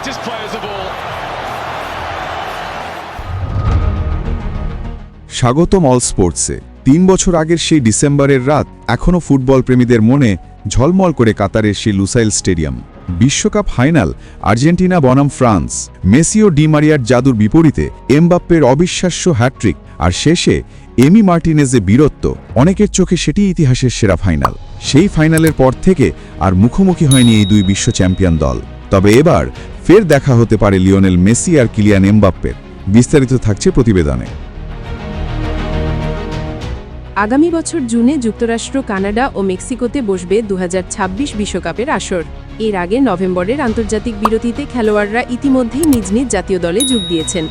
greatest players of all. স্বাগতম all স্পোর্টসে তিন বছর আগের সেই ডিসেম্বরের রাত এখনও ফুটবল প্রেমীদের মনে ঝলমল করে কাতারের সেই লুসাইল স্টেডিয়াম বিশ্বকাপ ফাইনাল, আর্জেন্টিনা বনাম ফ্রান্স। মেসি ও ডি মারিয়ার জাদুর বিপরীতে এমবাপ্পের অবিশ্বাস্য হ্যাট্রিক আর শেষে এমি মার্টিনেজে বীরত্ব। অনেকের চোখে সেটি ইতিহাসের সেরা ফাইনাল। সেই ফাইনালের পর থেকে আর মুখোমুখি হয়নি এই দুই বিশ্ব চ্যাম্পিয়ন দল। তবে এবার ফের দেখা হতে পারে লিওনেল মেসি আর কিলিয়ান এমবাপ্পের। বিস্তারিত থাকছে প্রতিবেদনে। আগামী বছর জুনে যুক্তরাষ্ট্র, কানাডা ও মেক্সিকোতে বসবে দু বিশ্বকাপের আসর। এর আগে নভেম্বরের আন্তর্জাতিক বিরতিতে খেলোয়াড়রা ইতিমধ্যেই নিজ নিজ জাতীয় দলে যোগ দিয়েছেন।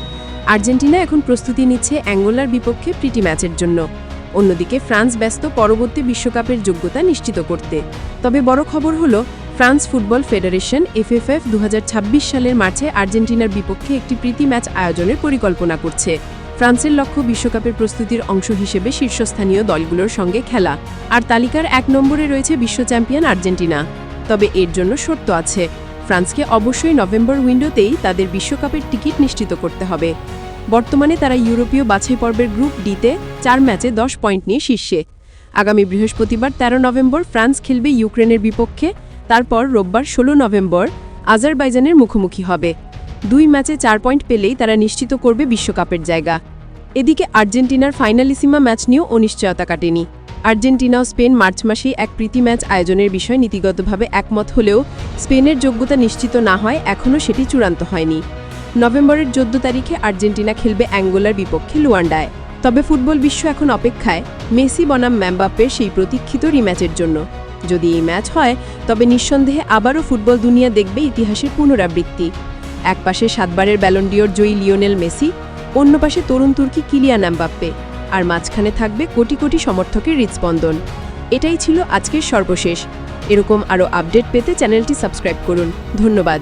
আর্জেন্টিনা এখন প্রস্তুতি নিচ্ছে অ্যাঙ্গোলার বিপক্ষে প্রীতি ম্যাচের জন্য। অন্যদিকে ফ্রান্স ব্যস্ত পরবর্তী বিশ্বকাপের যোগ্যতা নিশ্চিত করতে। তবে বড় খবর হল ফ্রান্স ফুটবল ফেডারেশন এফএফএফ দু হাজার ছাব্বিশ সালের মার্চে আর্জেন্টিনার বিপক্ষে একটি প্রীতি ম্যাচ আয়োজনের পরিকল্পনা করছে। ফ্রান্সের লক্ষ্য বিশ্বকাপের প্রস্তুতির অংশ হিসেবে শীর্ষস্থানীয় দলগুলোর সঙ্গে খেলা। আর তালিকার এক নম্বরে রয়েছে বিশ্ব চ্যাম্পিয়ন আর্জেন্টিনা। তবে এর জন্য শর্ত আছে। ফ্রান্সকে অবশ্যই নভেম্বর উইন্ডোতেই তাদের বিশ্বকাপের টিকিট নিশ্চিত করতে হবে। বর্তমানে তারা ইউরোপীয় বাছাই পর্বের গ্রুপ ডিতে চার ম্যাচে দশ পয়েন্ট নিয়ে শীর্ষে। আগামী বৃহস্পতিবার ১৩ নভেম্বর ফ্রান্স খেলবে ইউক্রেনের বিপক্ষে তারপর রোববার ১৬ নভেম্বর আজারবাইজানের মুখোমুখি হবে। দুই ম্যাচে চার পয়েন্ট পেলেই তারা নিশ্চিত করবে বিশ্বকাপের জায়গা। এদিকে আর্জেন্টিনার ফাইনালিসিমা ম্যাচ নিয়েও অনিশ্চয়তা কাটেনি। আর্জেন্টিনা ও স্পেন মার্চ মাসেই এক প্রীতি ম্যাচ আয়োজনের বিষয়ে নীতিগতভাবে একমত হলেও স্পেনের যোগ্যতা নিশ্চিত না হয়, এখনও সেটি চূড়ান্ত হয়নি। নভেম্বরের চোদ্দ তারিখে আর্জেন্টিনা খেলবে অ্যাঙ্গোলার বিপক্ষে লুয়ান্ডায়। তবে ফুটবল বিশ্ব এখন অপেক্ষায়, মেসি, বনাম ম্যাম্বাপ্পের সেই প্রতীক্ষিত রিম্যাচের জন্য। যদি এই ম্যাচ হয়, তবে নিঃসন্দেহে আবারও ফুটবল দুনিয়া দেখবে ইতিহাসের পুনরাবৃত্তি। একপাশে সাতবারের ব্যালন্ডিওর জয়ী লিওনেল মেসি, অন্য পাশে তরুণ তুর্কি কিলিয়ান এমবাপ্পে, আর মাঝখানে থাকবে কোটি কোটি সমর্থকের হৃদস্পন্দন। এটাই ছিল আজকের সর্বশেষ। এরকম আরও আপডেট পেতে চ্যানেলটি সাবস্ক্রাইব করুন। ধন্যবাদ।